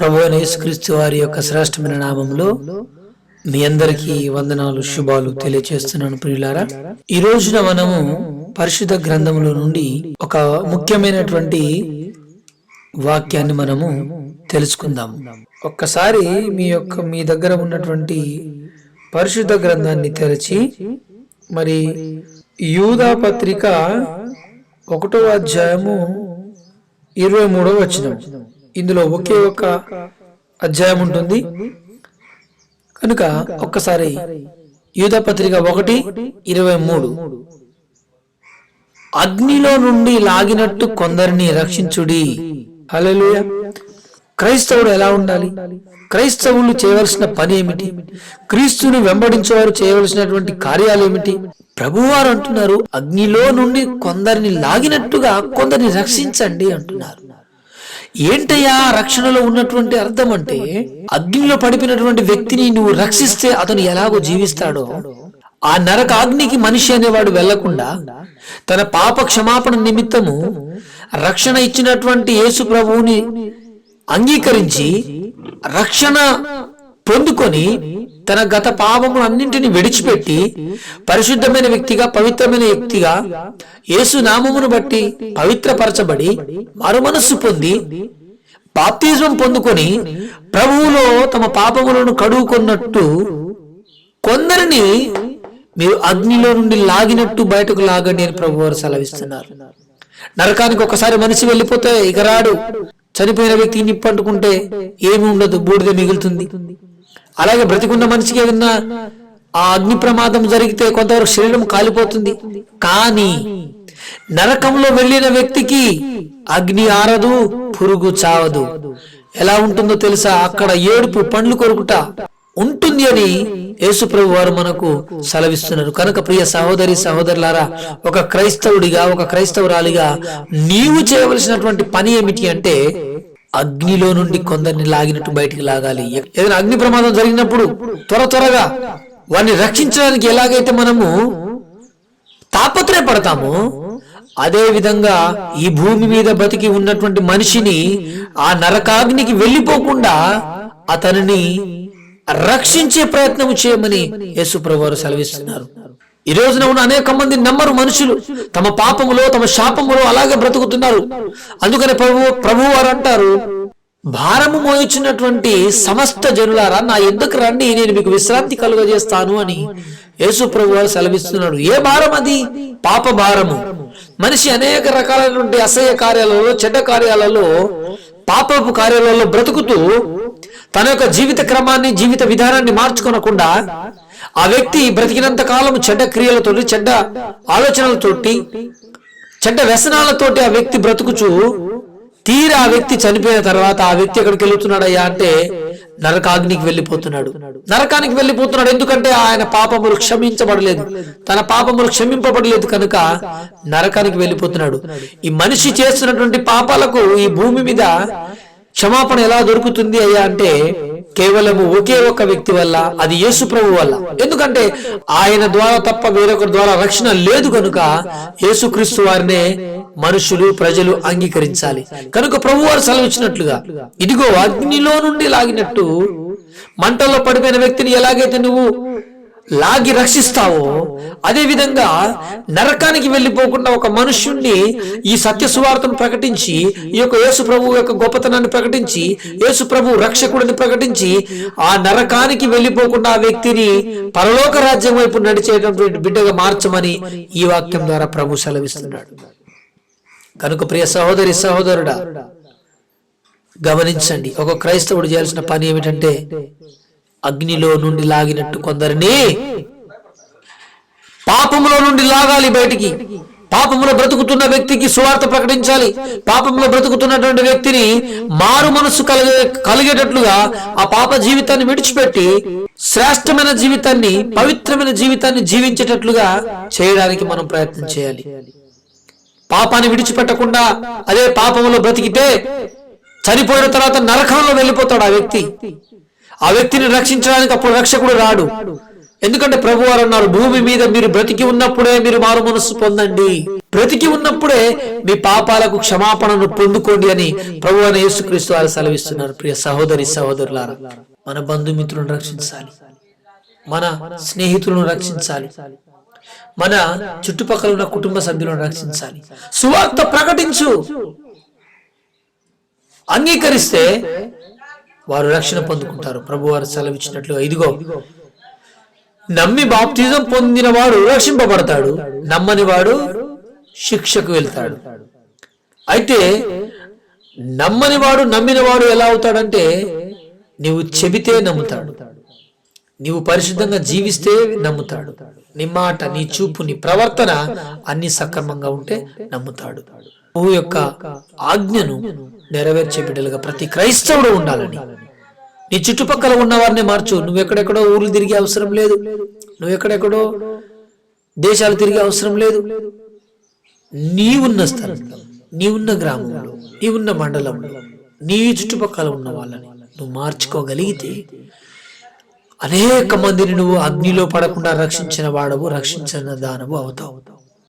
ప్రభు యేసుక్రీస్తు వారి యొక్క శ్రేష్టమైన నామంలో మీ అందరికీ వందనాలు శుభాలు తెలియజేస్తున్నాను ప్రియులారా. ఈ రోజున మనము పరిశుద్ధ గ్రంథములో నుండి ఒక ముఖ్యమైనటువంటి వాక్యాన్ని మనము తెలుసుకుందాం ఒక్కసారి మీ యొక్క మీ దగ్గర ఉన్నటువంటి పరిశుద్ధ గ్రంథాన్ని తెరచి మరి యూదా పత్రిక ఒకటో అధ్యాయము ఇరవై మూడవ వచనం. ఇందులో ఒకే ఒక అధ్యాయం ఉంటుంది. కనుక ఒక్కసారి యూదా పత్రిక ఒకటి ఇరవై మూడు. అగ్నిలో నుండి లాగినట్టు కొందరిని రక్షించుడి. హల్లెలూయ. క్రైస్తవుడు ఎలా ఉండాలి? క్రైస్తవులు చేయవలసిన పని ఏమిటి? క్రీస్తుని వెంబడించేవారు చేయవలసినటువంటి కార్యాలు ఏమిటి? ప్రభువారు అంటున్నారు అగ్నిలో నుండి కొందరిని లాగినట్టుగా కొందరిని రక్షించండి అంటున్నారు. ఏంటయ్యా? రక్షణలో ఉన్నటువంటి అర్థం అంటే అగ్నిలో పడిపోయినటువంటి వ్యక్తిని నువ్వు రక్షిస్తే అతను ఎలాగో జీవిస్తాడో. ఆ నరక అగ్నికి మనిషి అనేవాడు వెళ్ళకుండా తన పాప క్షమాపణ నిమిత్తము రక్షణ ఇచ్చినటువంటి యేసు ప్రభువుని అంగీకరించి రక్షణ పొందుకొని తన గత పాపములన్నింటినీ విడిచిపెట్టి పరిశుద్ధమైన వ్యక్తిగా పవిత్రమైన వ్యక్తిగా యేసు నామమును బట్టి పవిత్రపరచబడి మరుమనస్సు పొంది బాప్తిజం పొందుకొని ప్రభువులో తమ పాపములను కడుగుకున్నట్టు కొందరిని మీరు అగ్నిలో నుండి లాగినట్టు బయటకు లాగండి అని ప్రభు వారు సెలవిస్తున్నారు. నరకానికి ఒకసారి మనిషి వెళ్ళిపోతే ఇక రాడు చనిపోయిన వ్యక్తి నిప్పంటుకుంటే ఏమి ఉండదు బూడిద మిగులుతుంది. అలాగే బ్రతికున్న మనిషికి ఏదన్నా ఆ అగ్ని ప్రమాదం జరిగితే కొంతవరకు శరీరం కాలిపోతుంది. కానీ నరకంలో వెళ్ళిన వ్యక్తికి అగ్ని ఆరదు పురుగు చావదు. ఎలా ఉంటుందో తెలుసా? అక్కడ ఏడుపు పండ్లు కొరుకుట ఉంటుంది అని యేసుప్రభు వారు మనకు సెలవిస్తున్నారు. కనుక ప్రియ సహోదరి సహోదరులారా ఒక క్రైస్తవుడిగా ఒక క్రైస్తవురాలిగా నీవు చేయవలసినటువంటి పని ఏమిటి అంటే అగ్నిలో నుండి కొందరిని లాగినట్టు బయటికి లాగాలి. ఏదైనా అగ్ని ప్రమాదం జరిగినప్పుడు త్వర త్వరగా వారిని రక్షించడానికి ఎలాగైతే మనము తాపత్రయపడతామో అదే విధంగా ఈ భూమి మీద బతికి ఉన్నటువంటి మనిషిని ఆ నరకాగ్నికి వెళ్ళిపోకుండా అతనిని రక్షించే ప్రయత్నం చేయమని యేసుప్రభు వారు సెలవిస్తున్నారు. ఈ రోజున ఉన్న అనేక మంది నమ్మరు మనుషులు. తమ పాపములో తమ శాపములో అలాగే బ్రతుకుతున్నారు. అందుకని ప్రభు ప్రభు వారు అంటారు భారము మోయించినటువంటి సమస్త జనులారా నా ఎందుకు రండి నేను మీకు విశ్రాంతి కలుగజేస్తాను అని యేసు ప్రభు వారు సెలవిస్తున్నాడు. ఏ భారం అది? పాప భారము. మనిషి అనేక రకాలైనటువంటి అసహ్య కార్యాలలో చెడ్డ కార్యాలలో పాపపు కార్యాలలో బ్రతుకుతూ తన యొక్క జీవిత క్రమాన్ని జీవిత విధానాన్ని మార్చుకొనకుండా ఆ వ్యక్తి బ్రతికినంత కాలం చెడ్డ క్రియలతోటి చెడ్డ ఆలోచనలతోటి చెడ్డ వ్యసనాలతోటి ఆ వ్యక్తి బ్రతుకుచు తీరా ఆ వ్యక్తి చనిపోయిన తర్వాత ఆ వ్యక్తి ఎక్కడికి వెళ్తున్నాడయ్యా అంటే నరకాగ్నికి వెళ్ళిపోతున్నాడు. నరకానికి వెళ్ళిపోతున్నాడు ఎందుకంటే ఆయన పాపములు క్షమించబడలేదు. తన పాపములు క్షమింపబడలేదు కనుక నరకానికి వెళ్ళిపోతున్నాడు. ఈ మనిషి చేస్తున్నటువంటి పాపాలకు ఈ భూమి మీద క్షమాపణ ఎలా దొరుకుతుంది అయ్యా అంటే కేవలము ఒకే ఒక వ్యక్తి వల్ల అది యేసు ప్రభు వల్ల. ఎందుకంటే ఆయన ద్వారా తప్ప వేరొకరి ద్వారా రక్షణ లేదు కనుక యేసుక్రీస్తు వారినే మనుషులు ప్రజలు అంగీకరించాలి. కనుక ప్రభు వారు సెలవిచ్చినట్లుగా ఇదిగో అగ్నిలో నుండి లాగినట్టు మంటల్లో పడిపోయిన వ్యక్తిని ఎలాగైతే నువ్వు లాగి రక్షిస్తావో? అదే విధంగా నరకానికి వెళ్ళిపోకుండా ఒక మనుష్యుణ్ణి ఈ సత్య సువార్తను ప్రకటించి ఈ యొక్క యేసు ప్రభు యొక్క గొప్పతనాన్ని ప్రకటించి యేసు ప్రభు రక్షకుడిని ప్రకటించి ఆ నరకానికి వెళ్ళిపోకుండా ఆ వ్యక్తిని పరలోక రాజ్యం వైపు నడిచేటటువంటి బిడ్డగా మార్చమని ఈ వాక్యం ద్వారా ప్రభు సెలవిస్తున్నాడు. కనుక ప్రియ సహోదరి సహోదరుడా గమనించండి. ఒక క్రైస్తవుడు చేయాల్సిన పని ఏమిటంటే అగ్నిలో నుండి లాగినట్టు కొందరిని పాపములో నుండి లాగాలి బయటికి. పాపములో బ్రతుకుతున్న వ్యక్తికి సువార్త ప్రకటించాలి. పాపంలో బ్రతుకుతున్నటువంటి వ్యక్తిని మారు మనస్సు కలిగే కలిగేటట్లుగా ఆ పాప జీవితాన్ని విడిచిపెట్టి శ్రేష్టమైన జీవితాన్ని పవిత్రమైన జీవితాన్ని జీవించేటట్లుగా చేయడానికి మనం ప్రయత్నం చేయాలి. పాపాన్ని విడిచిపెట్టకుండా అదే పాపంలో బ్రతికితే చనిపోయిన తర్వాత నరకంలో వెళ్ళిపోతాడు ఆ వ్యక్తి. ఆ వ్యక్తిని రక్షించడానికి అప్పుడు రక్షకుడు రాడు. ఎందుకంటే ప్రభు వారు అన్నారు భూమి మీద మీరు బ్రతికి ఉన్నప్పుడే మీరు మారు మనస్సు పొందండి. బ్రతికి ఉన్నప్పుడే మీ పాపాలకు క్షమాపణను పొందుకోండి అని ప్రభు అని యేసుక్రీస్తు వారు సెలవిస్తున్నారు. ప్రియ సహోదరి సహోదరులారా మన బంధుమిత్రులను రక్షించాలి. మన స్నేహితులను రక్షించాలి. మన చుట్టుపక్కల ఉన్న కుటుంబ సభ్యులను రక్షించాలి. సువార్త ప్రకటించు. అంగీకరిస్తే వారు రక్షణ పొందుకుంటారు. ప్రభు వారు సెలవిచ్చినట్లు ఇదిగో నమ్మి బాప్తిజం పొందినవాడు రక్షింపబడతాడు. నమ్మని వాడు శిక్షకు వెళ్తాడు. అయితే నమ్మని వాడు నమ్మిన వాడు ఎలా అవుతాడంటే నీవు చెబితే నమ్ముతాడు. నీవు పరిశుద్ధంగా జీవిస్తే నమ్ముతాడు. నీ మాట నీ చూపు నీ ప్రవర్తన అన్ని సక్రమంగా ఉంటే నమ్ముతాడు. ప్రభు యొక్క ఆజ్ఞను నెరవేర్చే బిడ్డలుగా ప్రతి క్రైస్తవుడు ఉండాలని. నీ చుట్టుపక్కల ఉన్న వారిని మార్చు. నువ్వు ఎక్కడెక్కడో ఊర్లు తిరిగే అవసరం లేదు. నువ్వు ఎక్కడెక్కడో దేశాలు తిరిగే అవసరం లేదు. నీవున్న స్థలంలో నీవున్న గ్రామంలో నీవున్న మండలంలో నీ చుట్టుపక్కల ఉన్న వాళ్ళని నువ్వు మార్చుకోగలిగితే అనేక మందిని నువ్వు అగ్నిలో పడకుండా రక్షించిన వాడవు రక్షించిన దానవు అవుతావు.